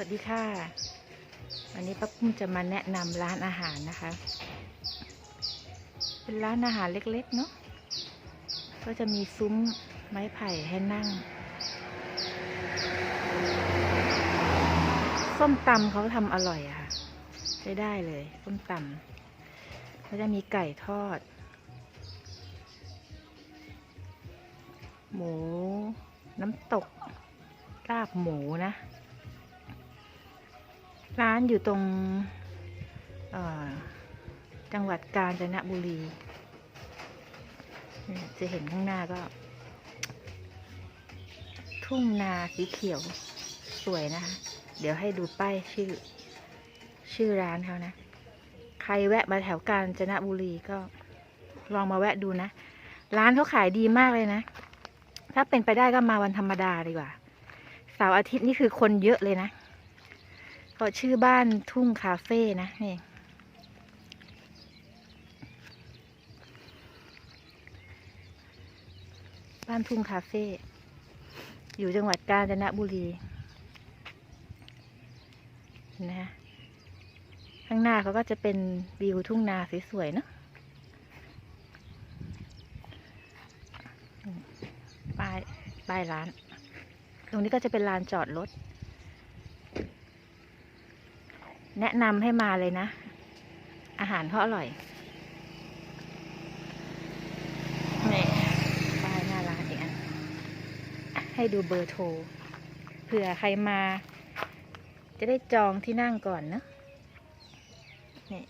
วัสดีค่ะ วันนี้ป้าปุ้มจะมาแนะนำร้านอาหารนะคะ เป็นร้านอาหารเล็กๆเนาะก็จะมีซุ้มไม้ไผ่ให้นั่ง ส้มตำเขาทำอร่อยอะค่ะใช้ได้เลย ส้มตำเขาจะมีไก่ทอด หมู น้ำตกลาบหมูนะ ร้านอยู่ตรงจังหวัดกาญจนบุรี จะเห็นข้างหน้าก็ ทุ่งนาสีเขียวสวยนะคะ เดี๋ยวให้ดูป้ายชื่อ ชื่อร้านเขานะ ใครแวะมาแถวกาญจนบุรีก็ลองมาแวะดูนะ ร้านเขาขายดีมากเลยนะ ถ้าเป็นไปได้ก็มาวันธรรมดาดีกว่าเสาร์อาทิตย์นี่คือคนเยอะเลยนะ ก็ชื่อบ้านทุ่งคาเฟ่นะนี่บ้านทุ่งคาเฟ่อยู่จังหวัดกาญจนบุรีนะข้างหน้าเขาก็จะเป็นวิวทุ่งนาสวยๆเนอะป้ายป้ายร้าน ตรงนี้ก็จะเป็นลานจอดรถ แนะนำให้มาเลยนะ อาหารเขาอร่อยนี่ป้ายหน้าร้านอีกอัน ให้ดูเบอร์โทร เผื่อใครมา จะได้จองที่นั่งก่อนเนาะนี่